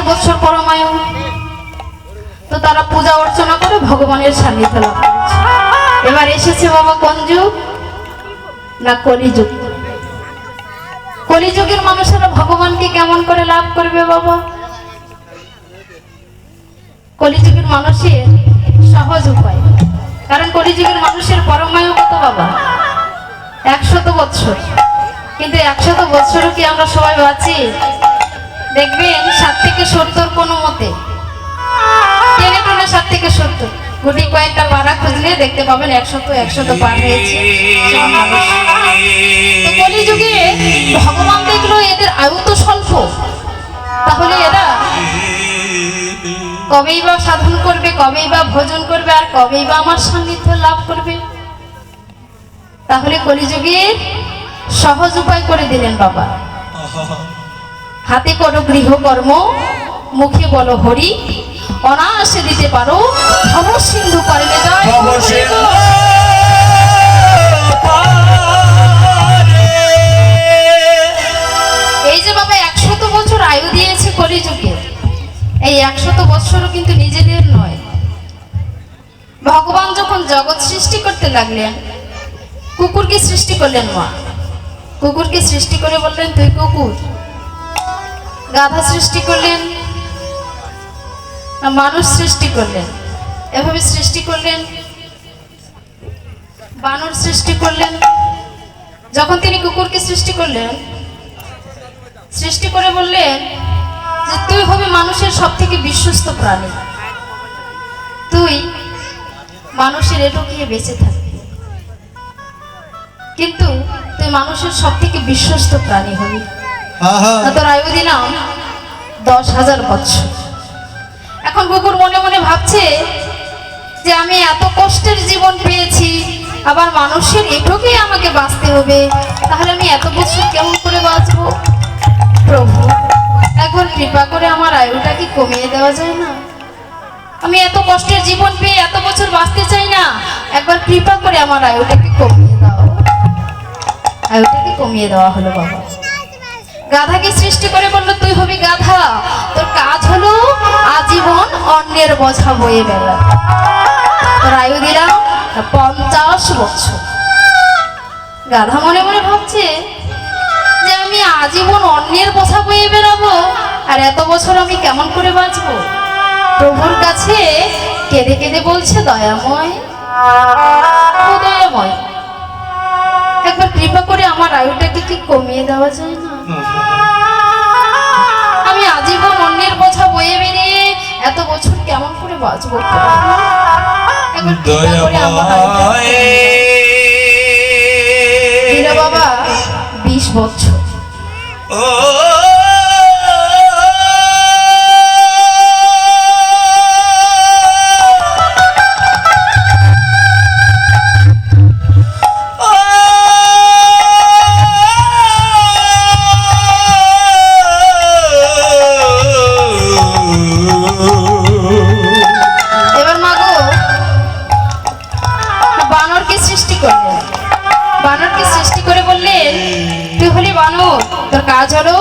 হাজার বছর পরমায়ু তো তারা পূজা অর্চনা করে ভগবানের সান্নিধ্য লাভ করেছে। এবার এসেছে বাবা কোন যুগ না কলিযুগ? কলিযুগের মানুষেরা ভগবানকে কেমন করে লাভ করবে বাবা? কলিযুগের মানুষের সহজ উপায়। কারণ কলিযুগের মানুষের পরমায়ু কত বাবা? একশত বৎসর। কিন্তু একশত বৎসরও কি আমরা সবাই বাঁচি? দেখবেন ষাট থেকে সত্তর কোনো মতে। ষাট থেকে সত্তর। গুটি কয়েকটা পাড়া খুঁজলে দেখতে পাবেন একশত একশত পার হয়েছে। তো কলিযুগে ভগবান দেখল এদের আয়ু তো স্বল্প। তাহলে এরা কবেই বা সাধন করবে, কবেই বা ভোজন করবে, আর কবেই বা আমার সান্নিধ্য লাভ করবে। তাহলে কলিযুগের সহজ উপায় করে দিলেন বাবা। হাতে করো গৃহকর্ম মুখে বলো হরি অনায়াসে দিতে পারো। ভব সিন্ধু করলে জয় ভবসিন্ধু এই যে বাবা একশত বছর আয়ু দিয়েছে কলিযুগে এই একশত বছরও কিন্তু নিজেদের নয়। ভগবান যখন জগৎ সৃষ্টি করতে লাগলেন কুকুরকে সৃষ্টি করলেন মা। কুকুরকে সৃষ্টি করে বললেন তুই কুকুর গাধা সৃষ্টি করলেন না মানুষ সৃষ্টি করলেন। এভাবে সৃষ্টি করলেন, বানর সৃষ্টি করলেন। যখন তিনি কুকুরকে সৃষ্টি করলেন, সৃষ্টি করে বললেন যে, তুই হবে মানুষের সব থেকে বিশ্বস্ত প্রাণী। তুই মানুষের এটো গিয়ে বেঁচে থাকবি। কিন্তু তুই মানুষের সব থেকে বিশ্বস্ত প্রাণী হবি। তোর আয়ু দিলাম দশ হাজার বছর। এখন কুকুর মনে মনে ভাবছে যে আমি এত কষ্টের জীবন পেয়েছি, আবার মানুষের এটুকুই আমাকে বাঁচতে হবে, তাহলে আমি এত বছর কেমন করে বাঁচবো? প্রভু একবার কৃপা করে আমার আয়ুটা কি কমিয়ে দেওয়া যায় না? আমি এত কষ্টের জীবন পেয়ে এত বছর বাঁচতে চাই না, একবার কৃপা করে আমার আয়ুটাকে কমিয়ে দাও। আয়ুটাকে কমিয়ে দেওয়া হলো বাবা। গাধাকে সৃষ্টি করে বলল, তুই হবি গাধা। তোর কাজ হলো আজীবন অন্যের বোঝা বয়ে বেড়া। তোর আয়ু দিলাম পঞ্চাশ বছর। গাধা মনে মনে ভাবছে যে আমি আজীবন অন্যের বোঝা বয়ে বেড়াবো, আর এত বছর আমি কেমন করে বাঁচবো? প্রভুর কাছে কেঁদে কেঁদে বলছে, দয়াময় দয়াময় একবার কৃপা করে আমার আয়ুটাকে কি কমিয়ে দেওয়া যায় না? আমি আজীবন অন্যের বোঝা বয়ে বেরিয়ে এত বছর কেমন করে বাঁচবো? বাবা বিশ বছর। তোর কাজ হলো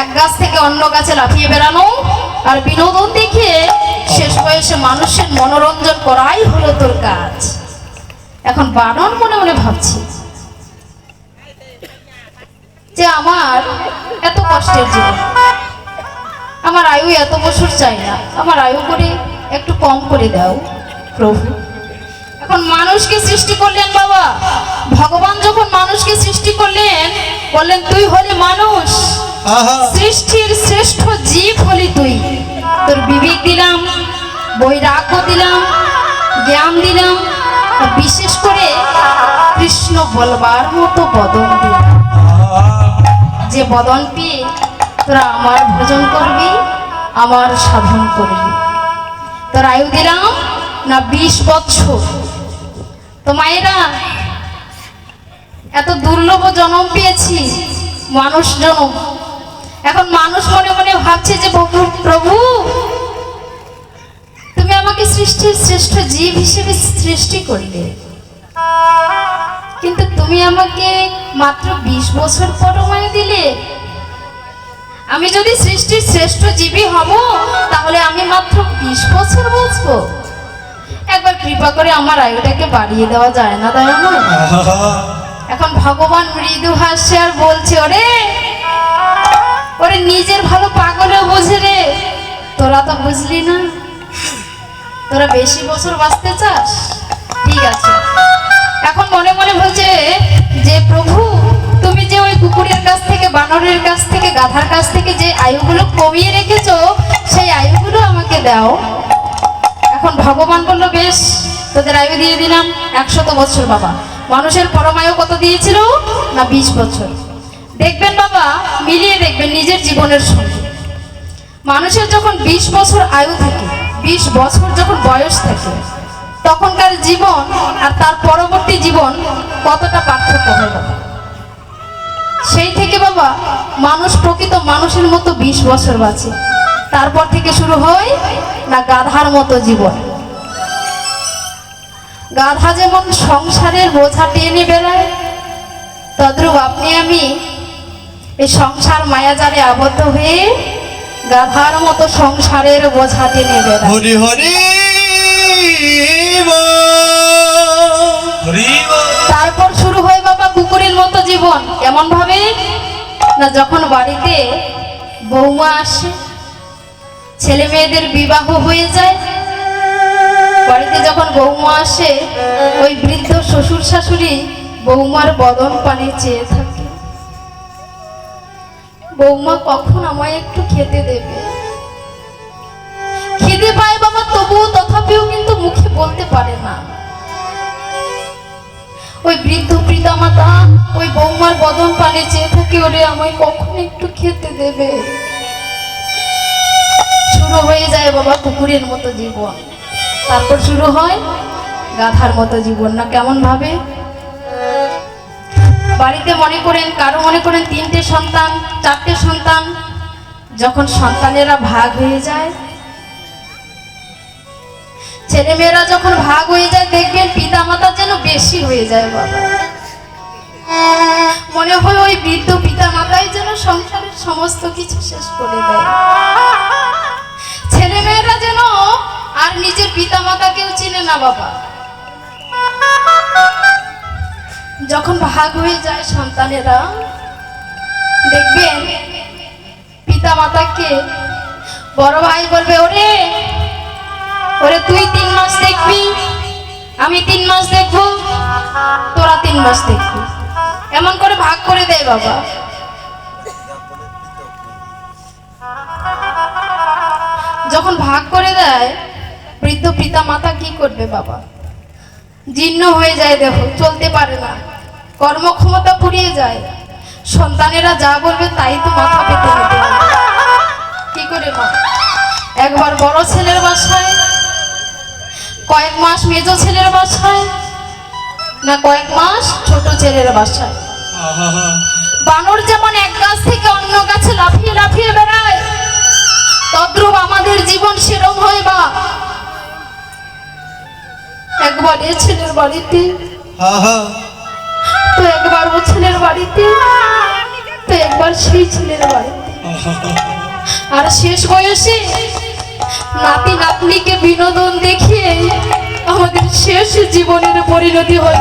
এক গাছ থেকে অন্য গাছে লাফিয়ে বেড়ানো আর বিনোদন দেখে শেষ বয়সে মানুষের মনোরঞ্জন করাই হলো তোর কাজ। এখন বানর মনে মনে ভাবছি যে আমার এত কষ্টের জীবন, আমার আয়ু এত বছর চাই না, আমার আয়ু করে একটু কম করে দাও প্রভু। এখন মানুষকে সৃষ্টি করলেন বাবা ভগবান যখন মানুষকে সৃষ্টি করলেন বললেন তুই হলি মানুষ। সৃষ্টির শ্রেষ্ঠ জীব হলি তুই। তোর বিবেক দিলাম বৈরাগ্য দিলাম জ্ঞান দিলাম বিশেষ করে কৃষ্ণ বলবার মতো বদন দিলাম। যে বদন পেয়ে তোরা আমার ভোজন করবি আমার সাধন করবি। তোর আয়ু দিলাম না বিশ বছর তো মায়েরা, এত দুর্লভ জন্ম পেয়েছি, মানুষ জন্ম। এখন মানুষ মনে মনে ভাবছে যে, প্রভু প্রভু, তুমি আমাকে সৃষ্টির শ্রেষ্ঠ জীব হিসেবে সৃষ্টি করলে। কিন্তু তুমি আমাকে মাত্র বিশ বছর পরমায় দিলে। আমি যদি সৃষ্টির শ্রেষ্ঠ জীবী হব, তাহলে আমি মাত্র বিশ বছর বাঁচবো। একবার কৃপা করে আমার আয়ুটাকে বাড়িয়ে দেওয়া যায় না তাই না? এখন ভগবান মৃদু হাসছে আর বলছে ওরে ওরে নিজের ভালো পাগলেও বোঝে রে। তোরা তো বুঝলি না। তোরা বেশি বছর বাঁচতে চাস? ঠিক আছে। এখন মনে মনে বলছে যে প্রভু তুমি যে ওই কুকুরের কাছ থেকে বানরের কাছ থেকে গাধার কাছ থেকে যে আয়ুগুলো কমিয়ে রেখেছো সেই আয়ুগুলো আমাকে দাও। এখন ভগবান বলল, বেশ, তোদের আয়ু দিয়ে দিলাম একশত বছর, বাবা। মানুষের পরমায়ু কত দিয়েছিল? না, বিশ বছর। দেখবেন, বাবা, মিলিয়ে দেখবেন নিজের জীবনের সঙ্গে। মানুষের যখন বিশ বছর আয়ু থাকে, বিশ বছর যখন বয়স থাকে, তখনকার জীবন আর তার পরবর্তী জীবন কতটা পার্থক্য হয়, বাবা? সেই থেকে, বাবা, মানুষ প্রকৃত মানুষের মতো বিশ বছর বাঁচে। তারপর থেকে শুরু হয় না গাধার মতো জীবন। গাধা যেমন সংসারের বোঝা টেনে বেড়ায় তদ্রূপ আপনি আমি এই সংসার মায়াজারে আবদ্ধ হয়ে গাধার মতো সংসারের বোঝা টেনে বেড়ায় হরি হরি হরি তারপর শুরু হয় বাবা কুকুরের মতো জীবন। কেমন ভাবে না যখন বাড়িতে বৌমা আসে ছেলে মেয়েদের বিবাহ হয়ে যায়। বাড়িতে যখন বৌমা আসে, ওই বৃদ্ধ শ্বশুর শাশুড়ি বৌমার বদন পানে চেয়ে থাকে। বৌমা কখন আমায় একটু খেতে দেবে? খিদে পায় বাবা, তবুও তথাপিও কিন্তু মুখে বলতে পারে না। ওই বৃদ্ধ পিতামাতা, ওই বৌমার বদন পানে চেয়ে থাকে, ওরে আমায় কখন একটু খেতে দেবে? শুরু হয়ে যায় বাবা কুকুরের মতো জীবন। তারপর শুরু হয় গাধার মতো জীবন। না, কেমন ভাবে? বাড়িতে মনে করেন, কারও মনে করেন তিনটে সন্তান, চারটে সন্তান, যখন সন্তানেরা ভাগ হয়ে যায় ছেলে মেয়েরা যখন ভাগ হয়ে যায়, দেখবেন পিতা মাতা যেন বেশি হয়ে যায় বাবা। মনে হয় ওই বৃদ্ধ পিতা মাতাই যেন সংসারের সমস্ত কিছু শেষ করে দেয়। আর নিজের পিতা মাতাকেও চিনে না বাবা। যখন ভাগ হয়ে যায় সন্তানেরা, দেখবেন পিতা মাতাকে বড় ভাই বলবে, ওরে ওরে তুই তিন মাস দেখবি, আমি তিন মাস দেখব, তোরা তিন মাস দেখবি। এমন করে ভাগ করে দেয় বাবা। যখন ভাগ করে দেয় বৃদ্ধ পিতা মাতা কি করবে বাবা? জীর্ণ হয়ে যায় দেখো, চলতে পারে না। কর্মক্ষমতা ফুরিয়ে যায়। সন্তানেরা যা বলবে তাই তো মাথা পেতে কি করে মা? একবার বড় ছেলের বাসায়, কয়েক মাস মেজ ছেলের বাসায়, না কয়েক মাস ছোট ছেলের বাসায়। বানর যেমন এক গাছ থেকে অন্য গাছে ছেলের বাড়িতে। তো একবার ও ছেলের বাড়িতে তো একবার সেই ছেলের বাড়িতে। আর শেষ বয়সে নাতি নাতনিকে বিনোদন দেখিয়ে আমাদের শেষ জীবনের পরিণতি হয়।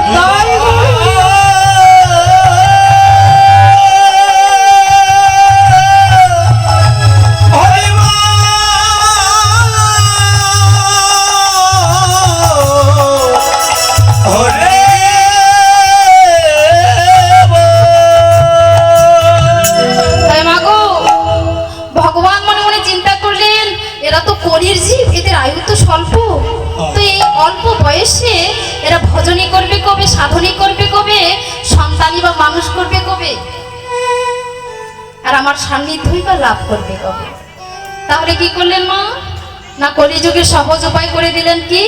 না কলিযুগে সহজ উপায় করে দিলেন কি?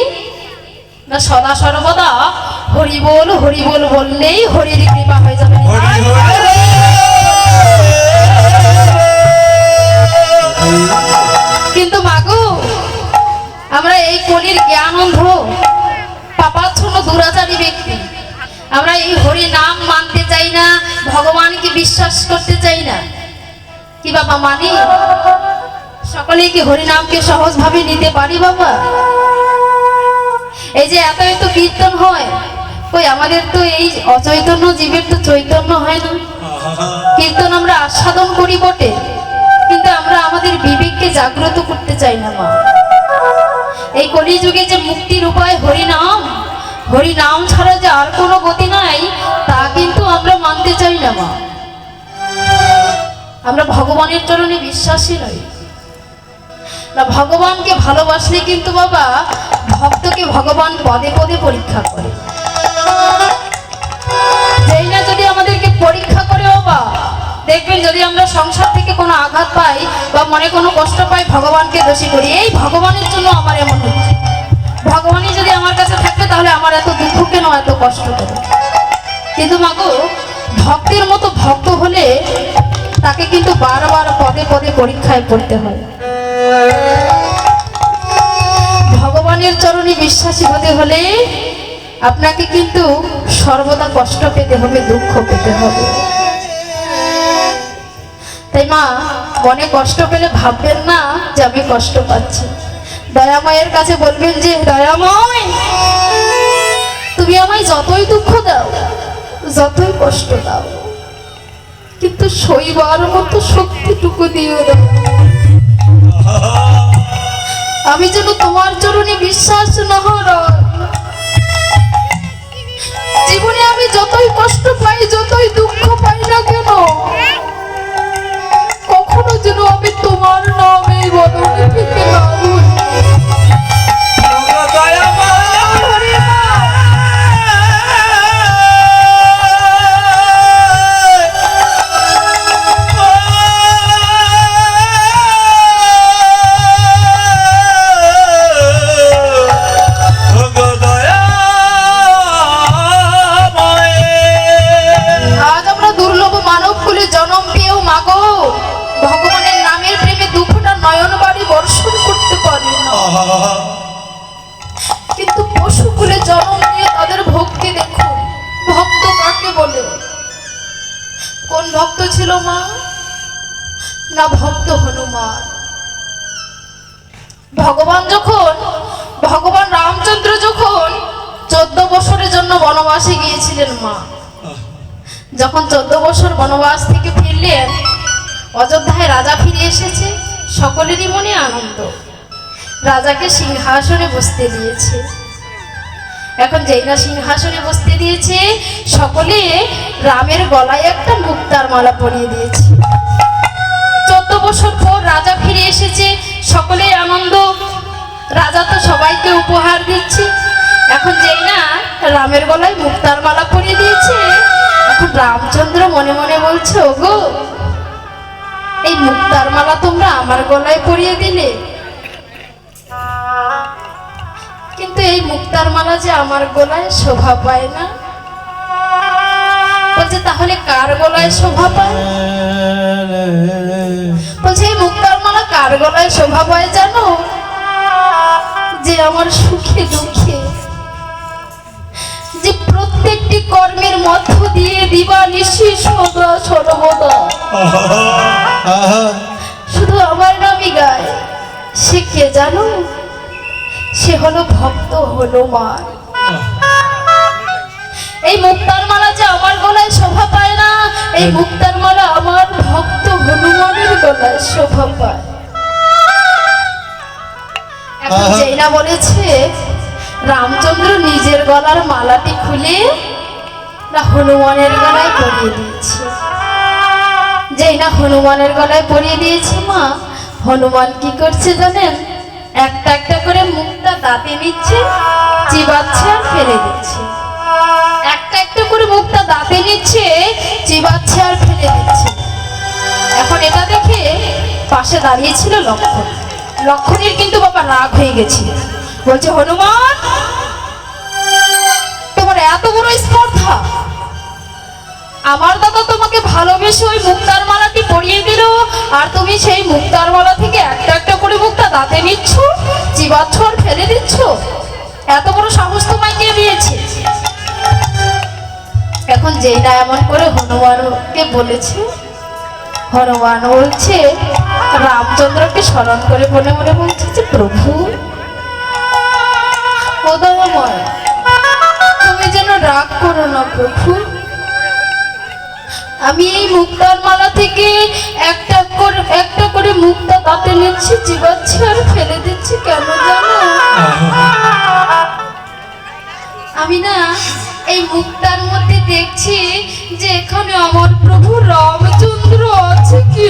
না সদা সর্বদা হরি বল হরি বল বললেই হরির কৃপা হয়ে যাবে। কিন্তু মাগো আমরা এই কলির জ্ঞান অন্ধ পাপাচ্ছন্ন দুরাচারী ব্যক্তি। আমরা এই হরি নাম মানতে চাই না ভগবানকে বিশ্বাস করতে চাই না। কি বাবা মানি? সকলে কি হরিনামকে সহজভাবে নিতে পারি বাবা? এই যে এত এত কীর্তন হয়, কই আমাদের তো এই অচৈতন্য জীবের তো চৈতন্য হয় না। কীর্তন আমরা আস্বাদন করি বটে, কিন্তু আমরা আমাদের বিবেককে জাগ্রত করতে চাই না মা। এই কলিযুগে যে মুক্তির উপায় হরিনাম হরিনাম ছাড়া যে আর কোনো গতি নাই, তা কিন্তু আমরা মানতে চাই না মা। আমরা ভগবানের চরণে বিশ্বাসী নই। না, ভগবানকে ভালোবাসলে কিন্তু বাবা ভক্তকে ভগবান পদে পদে পরীক্ষা করে। যেই না যদি আমাদেরকে পরীক্ষা করে বাবা, দেখবেন যদি আমরা সংসার থেকে কোনো আঘাত পাই বা মনে কোনো কষ্ট পাই, ভগবানকে দোষী করি। এই ভগবানের জন্য আমার এমন হচ্ছে। ভগবানই যদি আমার কাছে থাকবে তাহলে আমার এত দুঃখ কেন, এত কষ্ট কেন? কিন্তু মাগো ভক্তের মতো ভক্ত হলে তাকে কিন্তু বারবার পদে পদে পরীক্ষায় পড়তে হয়। ভগবানের চরণে বিশ্বাসী হতে হলে আপনাকে কিন্তু সর্বদা কষ্ট পেতে হবে, দুঃখ পেতে হবে। তাই মা, মনে কষ্ট পেলে ভাববেন না যে আমি কষ্ট পাচ্ছি। দয়াময়ের কাছে বলবেন যে, দয়াময়, তুমি আমায় যতই দুঃখ দাও, যতই কষ্ট দাও, কিন্তু শৈবার মতো শক্তিটুকু দিও দাও আমি যেন তোমার চরণে বিশ্বাস না হর জীবনে আমি যতই কষ্ট পাই কুলে জন্ম পেয়েও মাগো। ভগবানের নামের প্রেমে দুঃখটা নয়ন বাড়ি বর্ষণ করতে পারি কিন্তু পশু কুলে জন্ম নিয়ে তাদের ভক্তি দেখুন ভক্ত কাকে বলে? কোন ভক্ত ছিল মা? না ভক্ত হনুমান। ভগবান যখন, ভগবান রামচন্দ্র যখন চোদ্দ বছরের জন্য বনবাসে গিয়েছিলেন মা যখন চোদ্দ বছর বনবাস থেকে ফিরলেন, অযোধ্যায় রাজা ফিরে এসেছে, সকলেরই মনে আনন্দ। রাজাকে সিংহাসনে বসতে দিয়েছে। এখন যেই না সিংহাসনে বসতে দিয়েছে, সকলে রামের গলায় একটা মুক্তার মালা পরিয়ে দিয়েছে। চোদ্দ বছর পর রাজা ফিরে এসেছে, সকলের আনন্দ। রাজা তো সবাইকে উপহার দিচ্ছে। এখন যেই না রামের গলায় মুক্তার মালা পরিয়ে দিয়েছে এখন রামচন্দ্র মনে মনে বলছে, ওগো, এই মুক্তার মালা তোমরা আমার গলায় পরিয়ে দিলে। কিন্তু এই মুক্তার মালা যে আমার গলায় শোভা পায় না। বলছে, তাহলে কার গলায় শোভা পায়? বলছে, এই মুক্তার মালা কার গলায় শোভা পায় জানো? যে আমার সুখে দুঃখে যে প্রত্যেকটি কর্মের মধ্য দিয়ে দিবা নিশি সদা সর্বদা শুধু আমার নামই গায়। সে কে জানো? সে হলো ভক্ত হনুমান। এই মুক্তার মালা যে আমার গলায় শোভা পায় না এই মুক্তার মালা আমার ভক্ত হনুমানের গলায় শোভা পায়। এখন। যেই না বলেছে রামচন্দ্র নিজের গলার মালাটি খুলে না হনুমানের গলায় পরিয়ে দিয়েছে। যেই না হনুমানের গলায় পরিয়ে দিয়েছে মা, হনুমান কি করছে জানেন? একটা একটা করে মুখটা দাঁতে নিচ্ছে, চিবাচ্ছে আর ফেলে দিচ্ছে। একটা একটা করে মুখটা দাঁতে নিচ্ছে, চিবাচ্ছে আর ফেলে দিচ্ছে। এখন এটা দেখে পাশে দাঁড়িয়েছিল লক্ষণ। লক্ষণের কিন্তু বাবা রাগ হয়ে গেছে বলছে, হনুমান, তোমার এত বড় স্পর্ধা। আমার দাদা তোমাকে ভালোবেসে ওই মুক্তার মালাটি পরিয়ে দিল, আর তুমি সেই মুক্তার মালা থেকে একটা একটা করে মুক্তা দাঁতে নিচ্ছ চিবাচ্ছ আর ফেলে দিচ্ছ। এত বড় সাহস তোমায় কে দিয়েছে? এখন যেই না এমন করে হনুমানকে বলেছে, হনুমান বলছে, রামচন্দ্রকে স্মরণ করে মনে মনে বলছে যে, প্রভু তুমি যেন রাগ করো না প্রভু। আমি এই মুক্তার মালা থেকে একটা করে একটা করে মুক্তা তাতে নিচ্ছি চিবাচ্ছি আর ফেলে দিচ্ছি, কেন জানো? আমি না এই মুক্তার মধ্যে দেখছি যে এখানে আমার প্রভু রামচন্দ্র আছে কি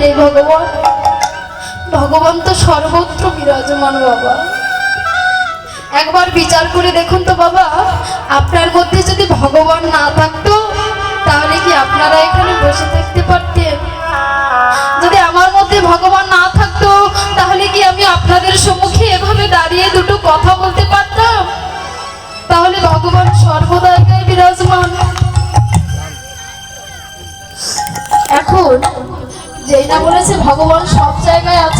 হে ভগবান। ভগবান তো সর্বত্র বিরাজমান বাবা। একবার বিচার করে দেখুন তো বাবা, আপনার মধ্যে যদি ভগবান না থাকতো, তাহলে কি আপনারা এখানে বসে থাকতে পারতেন? যদি আমার মধ্যে ভগবান না থাকতো, তাহলে কি আমি আপনাদের সম্মুখে এভাবে দাঁড়িয়ে দুটো কথা বলতে পারতাম? তাহলে ভগবান সর্বদা বিরাজমান। এখন যেটা বলেছে ভগবান সব জায়গায় আছে।